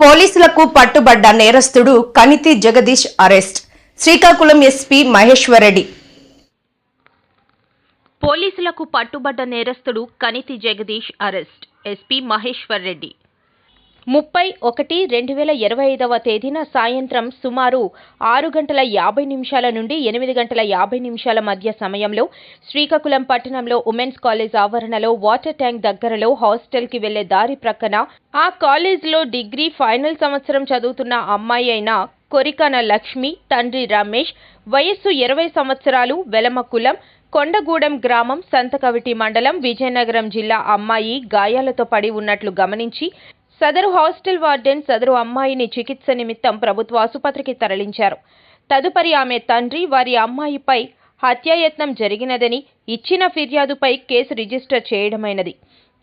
పోలీసులకు పట్టుబడ్డ నేరస్తుడు కనితి జగదీష్ అరెస్ట్. శ్రీకాకుళం ఎస్పీ మహేశ్వరరెడ్డి. పోలీసులకు పట్టుబడ్డ నేరస్తుడు కనితి జగదీష్ అరెస్ట్. ఎస్పీ మహేశ్వర్ రెడ్డి ముప్పై ఒకటి రెండు వేల ఇరవై ఐదవ తేదీన సాయంత్రం సుమారు ఆరు గంటల యాభై నిమిషాల నుండి ఎనిమిది గంటల యాభై నిమిషాల మధ్య సమయంలో శ్రీకాకుళం పట్టణంలో ఉమెన్స్ కాలేజ్ ఆవరణలో వాటర్ ట్యాంక్ దగ్గరలో హాస్టల్కి వెళ్ళే దారి ప్రక్కన ఆ కాలేజ్లో డిగ్రీ ఫైనల్ సంవత్సరం చదువుతున్న అమ్మాయి అయిన కొరికన లక్ష్మి తండ్రి రమేష్ వయస్సు ఇరవై సంవత్సరాలు వెలమకులం కొండగూడెం గ్రామం సంతకవిటి మండలం విజయనగరం జిల్లా అమ్మాయి గాయాలతో పడి ఉన్నట్లు గమనించి సదరు హాస్టల్ వార్డెన్ సదరు అమ్మాయిని చికిత్స నిమిత్తం ప్రభుత్వ ఆసుపత్రికి తరలించారు. తదుపరి ఆమె తండ్రి వారి అమ్మాయిపై హత్యాయత్నం జరిగినదని ఇచ్చిన ఫిర్యాదుపై కేసు రిజిస్టర్ చేయడమైనది.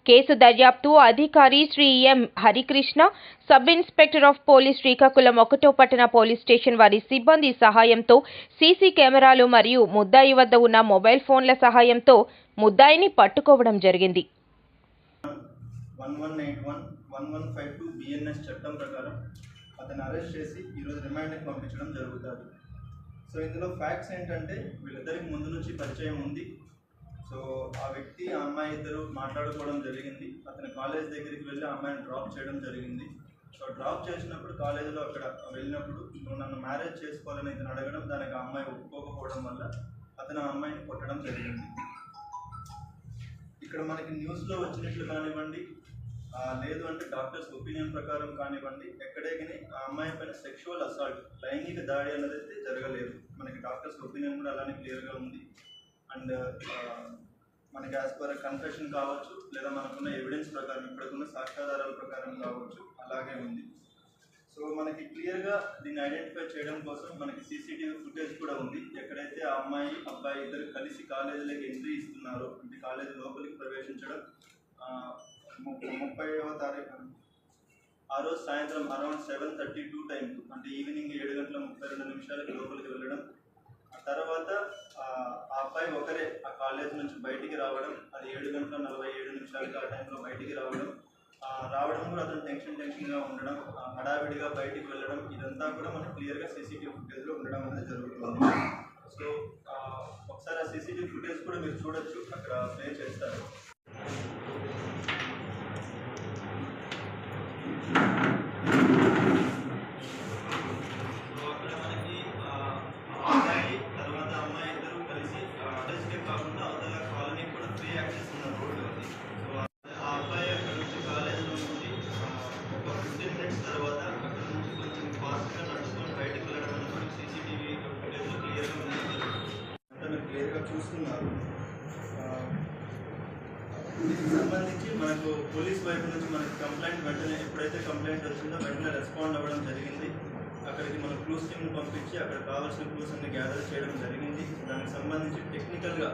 కేసు దర్యాప్తు అధికారి Shri M Harikrishna sub inspector of police Srikakulam ఒకటో పట్టణ పోలీస్ స్టేషన్ వారి సిబ్బంది సహాయంతో సీసీ కెమెరాలు మరియు ముద్దాయి వద్ద ఉన్న మొబైల్ ఫోన్ల సహాయంతో ముద్దాయిని పట్టుకోవడం జరిగింది. One one eight one one one five two BNS చట్టం ప్రకారం అతను అరెస్ట్ చేసి ఈరోజు రిమాండ్కి పంపించడం జరుగుతుంది. సో ఇందులో ఫ్యాక్ట్స్ ఏంటంటే వీళ్ళిద్దరికి ముందు నుంచి పరిచయం ఉంది. సో ఆ వ్యక్తి ఆ అమ్మాయి ఇద్దరు మాట్లాడుకోవడం జరిగింది. అతను కాలేజ్ దగ్గరికి వెళ్ళి ఆ అమ్మాయిని డ్రాప్ చేయడం జరిగింది. సో డ్రాప్ చేసినప్పుడు కాలేజీలో అక్కడ వెళ్ళినప్పుడు నువ్వు నన్ను మ్యారేజ్ చేసుకోవాలని ఇతను అడగడం దానికి ఆ అమ్మాయి ఒప్పుకోకపోవడం వల్ల అతను ఆ అమ్మాయిని కొట్టడం జరిగింది. ఇక్కడ మనకి న్యూస్లో వచ్చినట్లు కానివ్వండి లేదు అంటే డాక్టర్స్ ఒపీనియన్ ప్రకారం కానివ్వండి ఎక్కడే కానీ ఆ అమ్మాయి పైన సెక్షువల్ అసాల్ట్ లైంగిక దాడి అనేది అయితే జరగలేదు. మనకి డాక్టర్స్ ఒపీనియన్ కూడా అలానే క్లియర్గా ఉంది. అండ్ మనకి యాజ్ పర్ కన్ఫెషన్ కావచ్చు లేదా మనకున్న ఎవిడెన్స్ ప్రకారం ఇప్పటికున్న సాక్ష్యాధారాల ప్రకారం కావచ్చు అలాగే ఉంది. సో మనకి క్లియర్గా దీన్ని ఐడెంటిఫై చేయడం కోసం మనకి సీసీటీవీ ఫుటేజ్ కూడా ఉంది. ఎక్కడైతే ఆ అమ్మాయి అబ్బాయి ఇద్దరు కలిసి కాలేజీలోకి ఎంట్రీ ఇస్తున్నారో అంటే కాలేజీ లోపలికి ప్రవేశించడం ముప్పైవ తారీఖు ఆ రోజు సాయంత్రం around seven thirty to time అంటే ఈవినింగ్ ఏడు గంటల ముప్పై రెండు నిమిషాలకి లోపలికి వెళ్ళడం. తర్వాత ఆ అబ్బాయి ఒకరే ఆ కాలేజ్ నుంచి బయటికి రావడం అది ఏడు గంటల నలభై ఏడు నిమిషాలకి ఆ టైంలో బయటికి రావడం. రావడం కూడా అతను టెన్షన్ టెన్షన్గా ఉండడం హడావిడిగా బయటికి వెళ్ళడం ఇదంతా కూడా మనకు క్లియర్గా సీసీటీవీ ఫుటేజ్లో ఉండడం అనేది జరుగుతుంది. సో ఒకసారి ఆ సీసీటీవీ ఫుటేజ్ కూడా మీరు చూడొచ్చు అక్కడ ప్లే చేస్తారు. దీనికి సంబంధించి మనకు పోలీస్ వైపు నుంచి మనకి కంప్లైంట్ వెంటనే ఎప్పుడైతే కంప్లైంట్ వచ్చిందో వెంటనే రెస్పాండ్ అవ్వడం జరిగింది. అక్కడికి మన క్లూస్ టీమ్ని పంపించి అక్కడ కావాల్సిన క్లూస్ అన్ని గ్యాదర్ చేయడం జరిగింది. దానికి సంబంధించి టెక్నికల్గా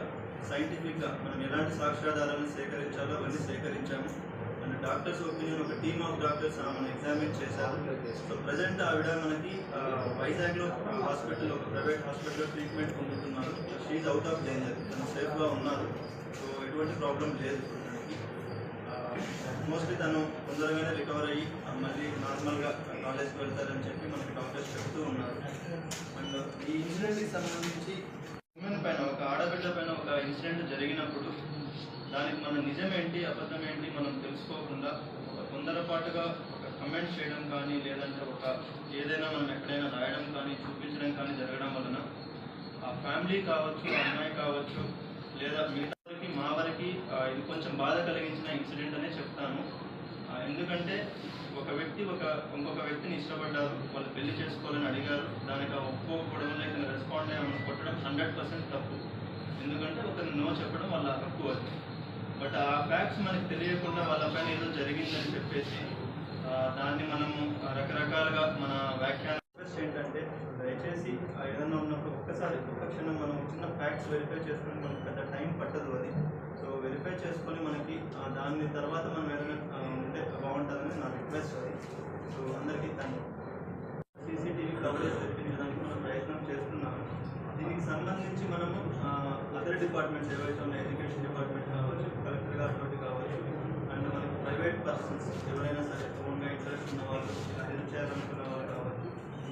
సైంటిఫిక్గా మనం ఎలాంటి సాక్ష్యాధారాలను సేకరించాలో అవన్నీ సేకరించాము. డాక్టర్స్ ఒపీనియన్ ఒక టీమ్ ఆఫ్ డాక్టర్స్ మనం ఎగ్జామిన్ చేశారు సో ప్రజెంట్ ఆవిడ మనకి వైజాగ్లో హాస్పిటల్ ఒక ప్రైవేట్ హాస్పిటల్లో ట్రీట్మెంట్ పొందుతున్నారు. షీఈ్ అవుట్ ఆఫ్ డేంజర్ తను సేఫ్గా ఉన్నారు. సో ఎటువంటి ప్రాబ్లం లేదు మోస్ట్లీ తను తొందరగానే రికవర్ అయ్యి మళ్ళీ నార్మల్గా కాలేజ్కి వెళ్తారని చెప్పి మనకి డాక్టర్స్ చెప్తూ ఉన్నారు. అండ్ ఈ ఇన్సిడెంట్కి సంబంధించి ఉమెన్ పైన ఒక ఆడబిడ్డ పైన ఒక ఇన్సిడెంట్ జరిగినప్పుడు దానికి మన నిజమేంటి అబద్ధం ఏంటి మనం తెలుసుకోకుండా ఒక తొందరపాటుగా ఒక కమెంట్ చేయడం కానీ లేదంటే ఒక ఏదైనా మనం ఎక్కడైనా రాయడం కానీ చూపించడం కానీ జరగడం వలన ఆ ఫ్యామిలీ కావచ్చు అమ్మాయి కావచ్చు లేదా మిగతా మా వారికి ఇది కొంచెం బాధ కలిగించిన ఇన్సిడెంట్ అనే చెప్తాను. ఎందుకంటే ఒక వ్యక్తి ఒక ఇంకొక వ్యక్తిని ఇష్టపడ్డారు వాళ్ళు పెళ్ళి చేసుకోవాలని అడిగారు దానికి ఒప్పుకోకపోవడం లేక రెస్పాండ్ అయ్యి కొట్టడం హండ్రెడ్ పర్సెంట్ తప్పు. ఎందుకంటే ఒకరిని నో చెప్పడం వాళ్ళ హక్కు అది. బట్ ఆ ఫ్యాక్ట్స్ మనకి తెలియకుండా వాళ్ళ పైన ఏదో జరిగిందని చెప్పేసి దాన్ని మనము రకరకాలుగా మన వ్యాఖ్యానం ఏంటంటే దయచేసి ఆ ఏదైనా ఉన్నప్పుడు ఒక్కసారి ఒక్క క్షణం మనం చిన్న ఫ్యాక్ట్స్ వెరిఫై చేసుకుని మనకి పెద్ద టైం పట్టదు అది. సో వెరిఫై చేసుకొని మనకి దాని తర్వాత మనం ఏదైనా ఉంటే బాగుంటుందని నా రిక్వెస్ట్ అది. సో అందరికీ థ్యాంక్ సీసీటీవీ కవరేజ్ తెప్పించడానికి మనం ప్రయత్నం చేస్తున్నాము దీనికి సంబంధించి మనము అదర్ డిపార్ట్మెంట్స్ ఏవైతే ఉన్నాయి ఎడ్యుకేషన్ డిపార్ట్మెంట్ కావచ్చు కలెక్టర్ గారితో కావచ్చు అండ్ మనకి ప్రైవేట్ పర్సన్స్ ఎవరైనా సరే ఓన్గా ఇంట్రెస్ట్ ఉన్న వాళ్ళు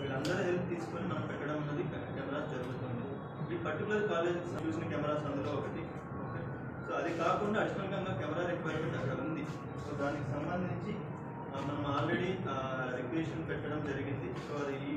వాళ్ళందరూ హెల్ప్ తీసుకొని మనం పెట్టడం అనేది కెమెరాస్ జరుగుతుంది. ఈ పర్టికులర్ కాలేజ్ చూసిన కెమెరాస్ అందులో ఒకటి. ఓకే? సో అది కాకుండా అడిషనల్గా కెమెరా రిక్వైర్మెంట్ అక్కడ ఉంది. సో దానికి సంబంధించి మనం ఆల్రెడీ రిక్వేషన్ పెట్టడం జరిగింది. సో అది ఈ